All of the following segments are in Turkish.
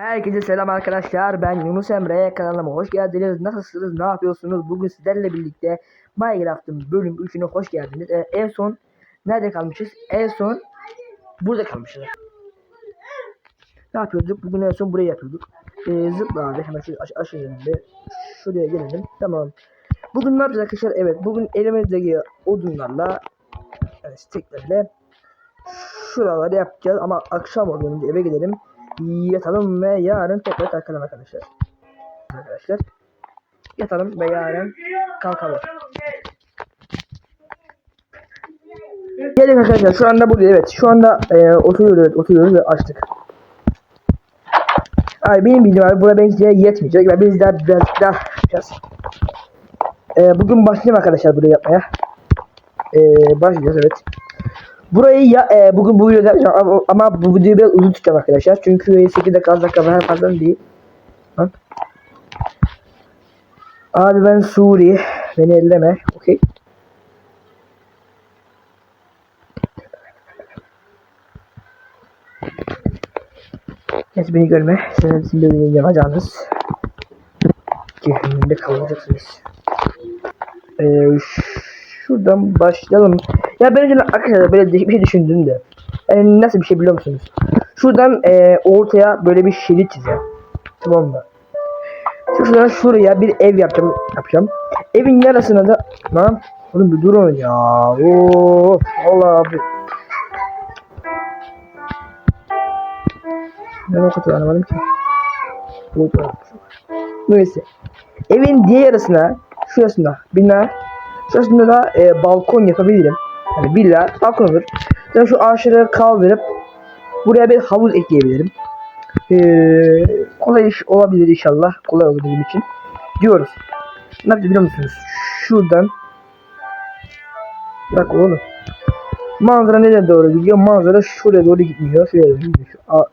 Herkese selam arkadaşlar. Ben Yunus Emre. Kanalıma hoş geldiniz. Nasılsınız? Ne yapıyorsunuz? Bugün sizlerle birlikte Minecraft'ın bölüm 3'üne hoş geldiniz. Ee, en son nerede kalmışız? En son burada kalmışız. Ne yapıyorduk? Bugün en son burayı yapıyorduk. Ee, zıpla abi. Hemen şöyle aş aşağı inelim. Şuraya gelelim. Tamam. Bugün ne yapacağız arkadaşlar? Evet. Bugün elimizdeki odunlarla yani steklerle şuraları yapacağız ama akşam oluyor eve gidelim yatalım ve yarın tekrar kalkalım arkadaşlar. Arkadaşlar yatalım ve yarın kalkalım. Gelin arkadaşlar şu anda burada evet şu anda e, oturuyoruz evet, oturuyoruz ve açtık. Abi benim bildiğim abi buna bence yetmeyecek ve biz de biraz daha yapacağız. E, bugün başlayalım arkadaşlar burayı yapmaya. E, başlayacağız evet. Burayı ya e, bugün bu videoda yapacağım ama, bu videoyu biraz uzun tutacağım arkadaşlar. Çünkü 8 dakika az dakika her fazla değil. Lan. Abi ben Suri. Beni elleme. Okey. Neyse beni görme. Sen şimdi beni yanacağınız. Cehennemde kalacaksınız. Ee, şuradan başlayalım. Ya ben önce arkadaşlar böyle bir şey düşündüm de. Yani nasıl bir şey biliyor musunuz? Şuradan e, ortaya böyle bir şerit çizeceğim. Tamam mı? Şuradan şuraya bir ev yapacağım. yapacağım. Evin yarısına da lan oğlum bir durun ya. Oo, Allah abi. Ben o kadar anlamadım ki. Neyse. Evin diğer yarısına şurasında bina şurasında da e, balkon yapabilirim. Yani villa olur. Ben şu ağaçları kaldırıp buraya bir havuz ekleyebilirim. Ee, kolay iş olabilir inşallah. Kolay olur benim için. Diyoruz. Ne yapacağız biliyor musunuz? Şuradan Bak oğlum. Manzara nereye doğru gidiyor? Manzara şuraya doğru gitmiyor. Şuraya doğru gidiyor. Şu,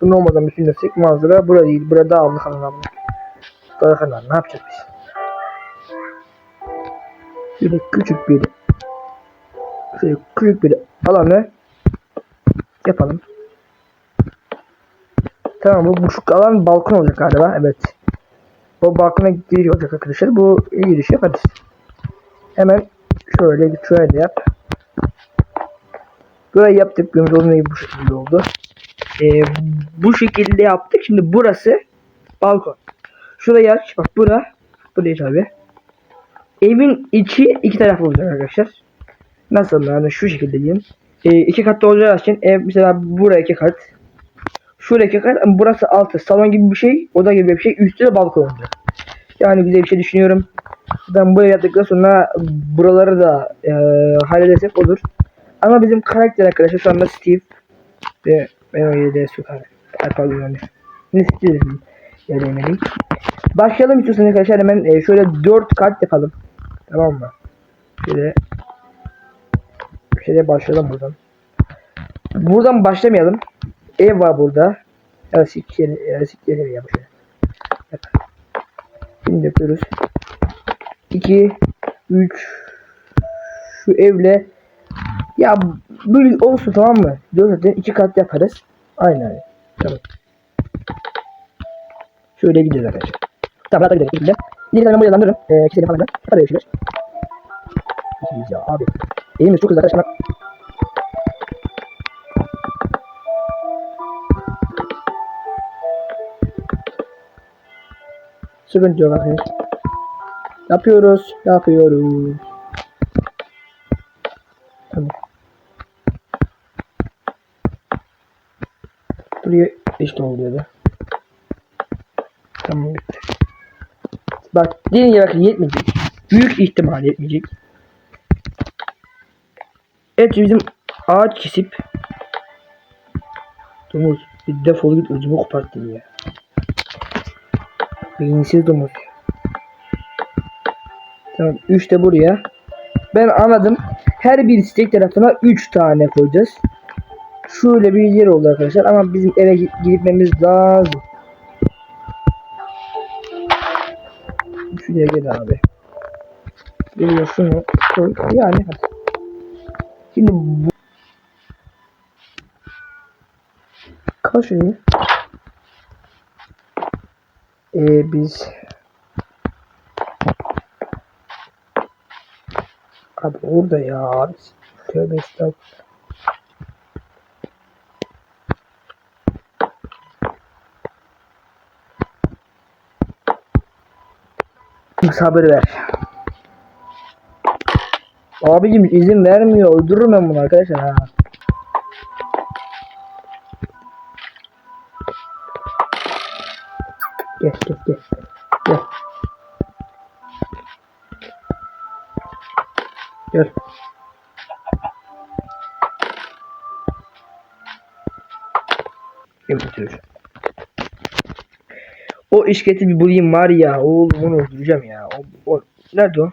bunu olmadan düşünürsek manzara burada değil. Burada dağlık anlamda. Dağlık anlamda. Ne yapacağız biz? Şöyle küçük bir şöyle küçük bir alanı yapalım. Tamam bu buçuk alan balkon olacak galiba. Evet. Bu balkona giriş olacak arkadaşlar. Bu giriş yaparız. Hemen şöyle şöyle yap. Burayı yaptık. Gömür olmayı bu şekilde oldu. Ee, bu şekilde yaptık. Şimdi burası balkon. Şurayı aç. Bak bura. Burayı tabi. Evin içi iki taraflı olacak arkadaşlar. Nasıl yani şu şekilde diyeyim. E, iki katlı olacağı için ev mesela buraya iki kat. Şuraya iki kat burası altı. Salon gibi bir şey. Oda gibi bir şey. Üstü de balkon olacak. Yani güzel bir şey düşünüyorum. Ben buraya yaptıktan sonra buraları da e, halledersek olur. Ama bizim karakter arkadaşlar şu anda Steve ve ben o yedi sokar. Pardon yani. Ne Steve dedim. Yeremedim. Başlayalım istiyorsanız arkadaşlar hemen e, şöyle 4 kart yapalım. Tamam mı? Şöyle Şöyle başlayalım buradan. Buradan başlamayalım. Ev var burada. Ya siktir, ya siktir ev ya şöyle. Bak. Şimdi yapıyoruz. 2 3 şu evle ya böyle olsun tamam mı? Dörtten iki kat yaparız. Aynen. Tamam. Şöyle gidiyoruz arkadaşlar. Tamam hadi gidelim. Gidelim. Bir tane buraya landırırım. Ee, ikisini falan da. Hadi görüşürüz. İkimiz ya abi. Elimiz çok hızlı arkadaşlar. Sıkıntı yok arkadaşlar. Yapıyoruz. Yapıyoruz. Tamam. Buraya işte oluyordu. Tamam bitti. Bak dediğim gibi yetmeyecek. Büyük ihtimal yetmeyecek. Evet bizim ağaç kesip Domuz bir defol git ucumu koparttın ya. Beyinsiz domuz. Tamam 3 de buraya. Ben anladım. Her bir istek tarafına 3 tane koyacağız. Şöyle bir yer oldu arkadaşlar ama bizim eve gitmemiz lazım. Şuraya gel abi. Geliyor şunu koy. Yani hadi. Şimdi bu Kaç şuraya. Ee, biz Abi orada ya. Tövbe estağfurullah. Sabır ver. Abicim izin vermiyor. Öldürürüm ben bunu arkadaşlar ha. Gel gel gel. Gel. Gel. Götürür. O işketi bir bulayım var ya. Oğlum onu öldüreceğim ya. O, o, nerede o?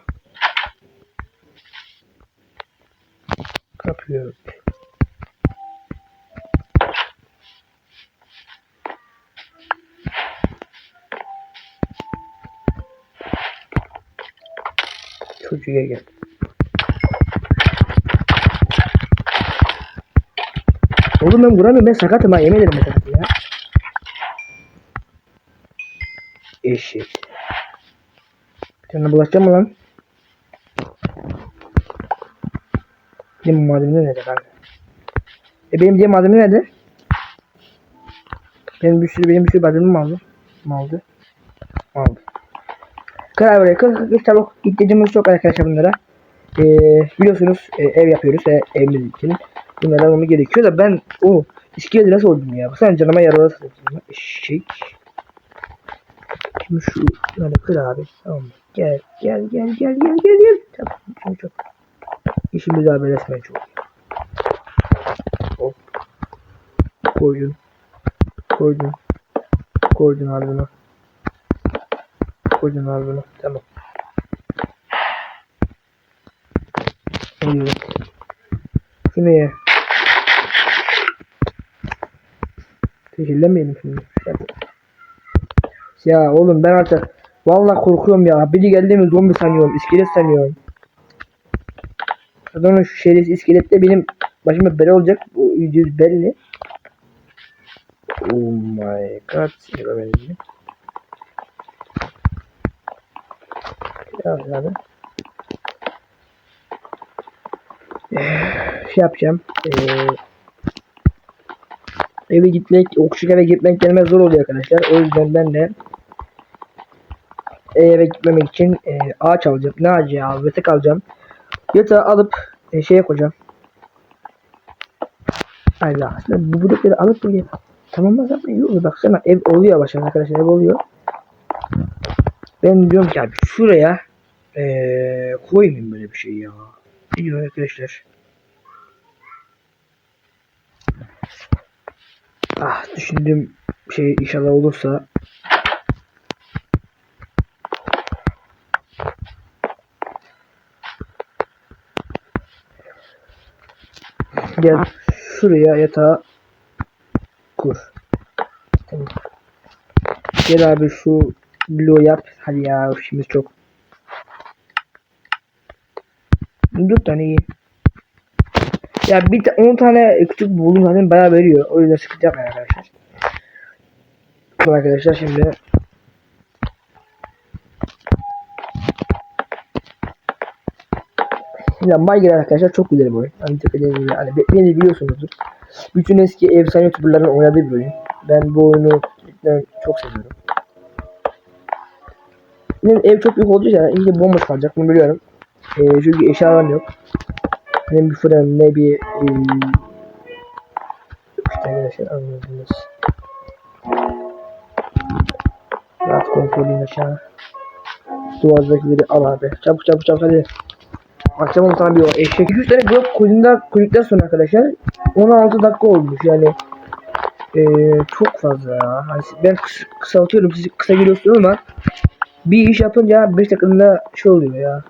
Kapıyor. Çocuğa gel. Oğlum ben vuramıyorum ben sakatım ha yemin ederim sakatım ya. Eşek. Canına bulaşacağım mı lan? Benim malzeme nerede kanka? E benim diye malzeme nerede? Benim bir sürü benim bir sürü malzemem aldı? Aldı? Aldı. Karar buraya. Kız kız çabuk. İhtiyacımız çok arkadaşlar bunlara. Ee, biliyorsunuz e, ev yapıyoruz ve evimiz için. Bunlara almamı gerekiyor da ben o iskeleti nasıl oldum ya? Sen canıma yaralı satıyorsun. Eşek. Şimdi şu böyle kır abi. Tamam? Gel gel gel gel gel gel gel. Tamam. Şimdi çok. İşimizi abi resmen çok. Hop. Koydun. Koydun. Koydun bunu. Koydun bunu. Tamam. Oluyor. Şunu ye. Zehirlemeyelim şimdi. Ya oğlum ben artık vallahi korkuyorum ya. Biri geldi mi zombi sanıyorum, iskelet sanıyorum. Adamın şu şerefsiz iskelette benim başıma bela olacak. Bu yüz belli. Oh my god. Ya abi. Eh, Şey yapacağım. Ee, eve gitmek, okşuk eve gitmek gelme zor oluyor arkadaşlar. O yüzden ben de eve gitmemek için e, ağaç alacağım. Ne ağacı ya? Vetek alacağım. Yatağı alıp e, şeye koyacağım. Hayır aslında bu blokları alıp buraya tamamlasam iyi olur. Baksana ev oluyor yavaş arkadaşlar ev oluyor. Ben diyorum ki abi şuraya e, koymayayım böyle bir şey ya. Ne arkadaşlar? Ah düşündüğüm şey inşallah olursa Gel şuraya yatağı kur. Tamam. Gel abi şu bloğu yap. Hadi ya işimiz çok. Dört tane iyi. Ya bir ta 10 tane küçük buldum zaten bayağı veriyor. O yüzden sıkıntı yapmayın arkadaşlar. Arkadaşlar şimdi Ya Minecraft arkadaşlar çok güzel bir oyun. Hani dediğim gibi hani be- beni biliyorsunuzdur. Bütün eski efsane youtuberların oynadığı bir oyun. Ben bu oyunu çok seviyorum. Benim ev çok büyük olduğu için iyice bomboş kalacak bunu biliyorum. Ee, çünkü eşyalarım yok. Ne bir fırın ne bir ee, işte arkadaşlar anladınız. Rahat kontrolün aşağı. Duvardakileri al abi. Çabuk çabuk çabuk hadi. Akşam oldu sana bir o eşek. 2-3 tane blok koyduğunda koyduktan sonra arkadaşlar 16 dakika olmuş yani. Ee, çok fazla ya. Hani ben kıs kısaltıyorum siz kısa geliyorsunuz ama bir iş yapınca 5 dakikada şey oluyor ya.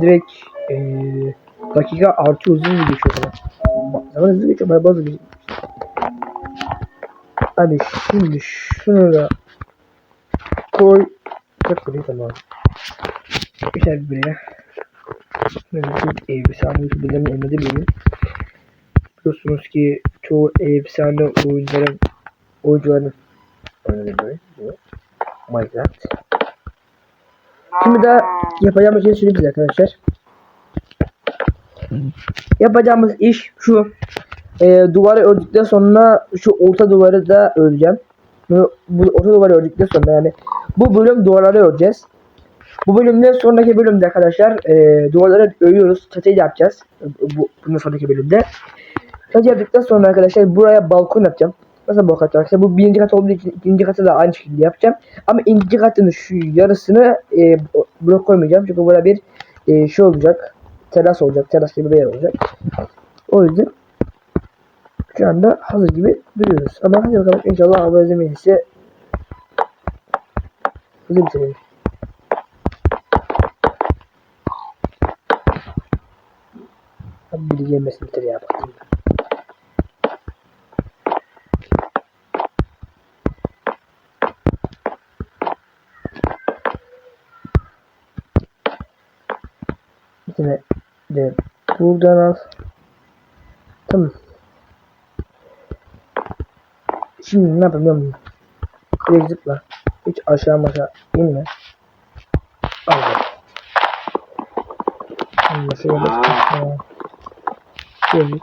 Direkt ee, dakika artı hızlı geçiyor Zaman hızlı geçiyor bayağı hızlı geçiyor. Hadi şimdi şunu da koy. Çok tamam. Güzel bir buraya. Böyle bir efsane youtuberların bir oyun. Biliyorsunuz ki çoğu efsane oyuncuların oyuncuların oynadığı bu. Minecraft. Şimdi de yapacağımız şey size arkadaşlar. Yapacağımız iş şu. E, duvarı ördükten sonra şu orta duvarı da öreceğim. Bu orta duvarı ördükten sonra yani bu bölüm duvarları öreceğiz. Bu bölümden sonraki bölümde arkadaşlar e, duvarları örüyoruz. Çatıyı yapacağız. Bu, bundan sonraki bölümde. Çatı yaptıktan sonra arkadaşlar buraya balkon yapacağım. Nasıl balkon yapacağım? İşte bu birinci kat olduğu için ikinci katı da aynı şekilde yapacağım. Ama ikinci katın şu yarısını e, blok koymayacağım. Çünkü burada bir e, şey olacak. Teras olacak. Teras gibi bir yer olacak. O yüzden şu anda hazır gibi duruyoruz. Ama hadi bakalım inşallah hava zeminisi hızlı bitirelim. Yemesin bitir ya bakayım. Bir tane de buradan al. Tamam. Şimdi ne yapayım? Direkt zıpla. Hiç aşağı aşağı inme. Al şöyle Aa. Şöyle.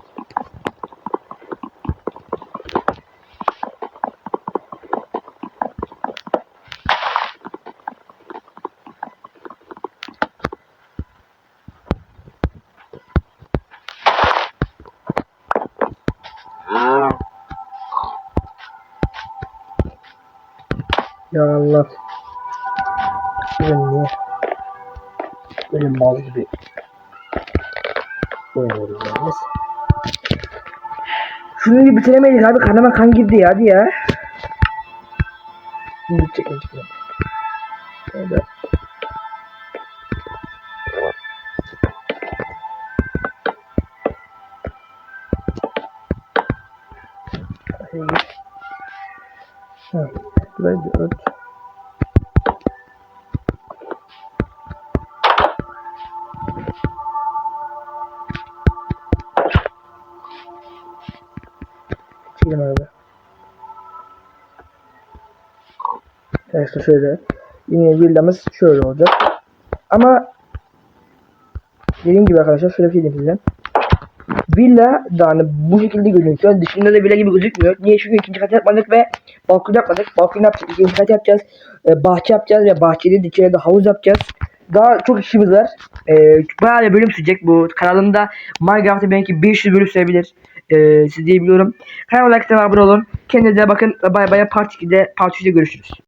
Ya Allah. Ben niye böyle mal gibi ben. Neyse. Şunu bitiremedik abi. Kanıma kan girdi ya. Hadi ya. Bitecek. Şöyle. Hadi git. Ha, burayı da ört. İşte şöyle. Yine villamız şöyle olacak. Ama dediğim gibi arkadaşlar şöyle bir şey diyeyim size. Villa da hani bu şekilde gözüküyor. Dışında da villa gibi gözükmüyor. Niye? Çünkü ikinci kat yapmadık ve balkon yapmadık. Balkon yapacağız. ikinci kat yapacağız. Ee, bahçe yapacağız ve bahçede içeride havuz yapacağız. Daha çok işimiz var. Ee, bayağı bir bölüm sürecek bu. Kanalımda Minecraft'ta belki 500 bölüm sürebilir. Ee, siz diyebiliyorum. Kanalıma like abone olun. Kendinize bakın. Bay bay. Part 2'de, Part 3'de görüşürüz.